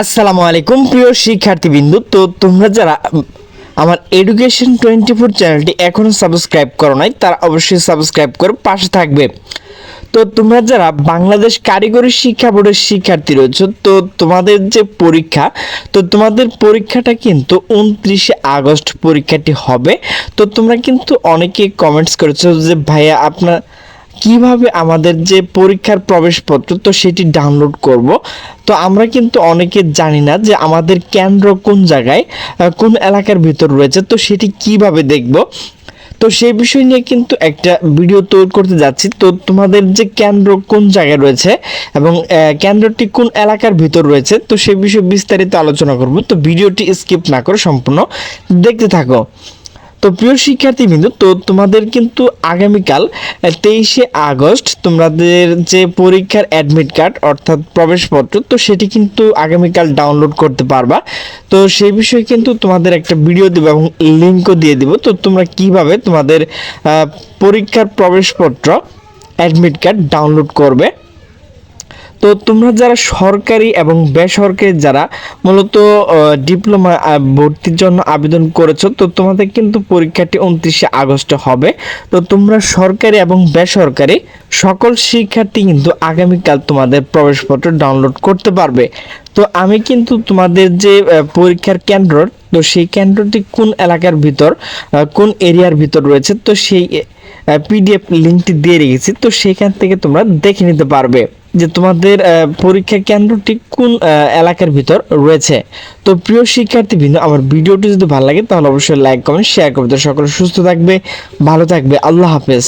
আসসালামু আলাইকুম, প্রিয় শিক্ষার্থীবৃন্দু। তো তোমরা যারা আমার এডুকেশন টোয়েন্টি ফোর চ্যানেলটি এখনও সাবস্ক্রাইব করো নাই, তারা অবশ্যই সাবস্ক্রাইব করে পাশে থাকবে। তো তোমরা যারা বাংলাদেশ কারিগরি শিক্ষা বোর্ডের শিক্ষার্থী রয়েছে, তো তোমাদের যে পরীক্ষা, তো তোমাদের পরীক্ষাটা কিন্তু উনত্রিশে আগস্ট পরীক্ষাটি হবে। তো তোমরা কিন্তু অনেকে কমেন্টস করেছ যে, ভাইয়া, আপনার কীভাবে আমাদের যে পরীক্ষার প্রবেশপত্র, তো সেটি ডাউনলোড করব। তো আমরা কিন্তু অনেকে জানি না যে আমাদের কেন্দ্র কোন জায়গায় কোন এলাকার ভিতর রয়েছে, তো সেটি কীভাবে দেখব। তো সেই বিষয় নিয়ে কিন্তু একটা ভিডিও তৈরি করতে যাচ্ছি। তো তোমাদের যে কেন্দ্র কোন জায়গায় রয়েছে এবং কেন্দ্রটি কোন এলাকার ভিতর রয়েছে, তো সেই বিষয়ে বিস্তারিত আলোচনা করব। তো ভিডিওটি স্কিপ না করে সম্পূর্ণ দেখতে থাকো। তো প্রিয় শিক্ষার্থী বিন্দু তো তোমাদের কিন্তু আগামীকাল তেইশে আগস্ট তোমাদের যে পরীক্ষার অ্যাডমিট কার্ড অর্থাৎ প্রবেশপত্র, তো সেটি কিন্তু আগামীকাল ডাউনলোড করতে পারবা। তো সেই বিষয়ে কিন্তু তোমাদের একটা ভিডিও দেবো এবং লিঙ্কও দিয়ে দেবো। তো তোমরা কীভাবে তোমাদের পরীক্ষার প্রবেশপত্র অ্যাডমিট কার্ড ডাউনলোড করবে? তো তোমরা যারা সরকারি এবং বেসরকারি যারা মূলত ডিপ্লোমা ভর্তির জন্য আবেদন করেছ, তো তোমাদের কিন্তু পরীক্ষাটি উনত্রিশে আগস্টে হবে। তো তোমরা সরকারি এবং বেসরকারি সকল শিক্ষার্থী কিন্তু আগামীকাল তোমাদের প্রবেশপত্র ডাউনলোড করতে পারবে। তো আমি কিন্তু তোমাদের যে পরীক্ষার কেন্দ্র, তো সেই কেন্দ্রটি কোন এলাকার ভিতর কোন এরিয়ার ভিতর রয়েছে, তো সেই পিডিএফ লিঙ্কটি দিয়ে রেখেছি, তো সেখান থেকে তোমরা দেখে নিতে পারবে। যে তোমাদের পরীক্ষা কেন্দ্রটি কোন এলাকার ভিতর রয়েছে? তো প্রিয় শিক্ষার্থীবৃন্দ আমার ভিডিওটি যদি ভালো লাগে, তাহলে অবশ্যই লাইক কমেন্ট শেয়ার করবে। তো সকলে সুস্থ থাকবে, ভালো থাকবে। আল্লাহ হাফেজ।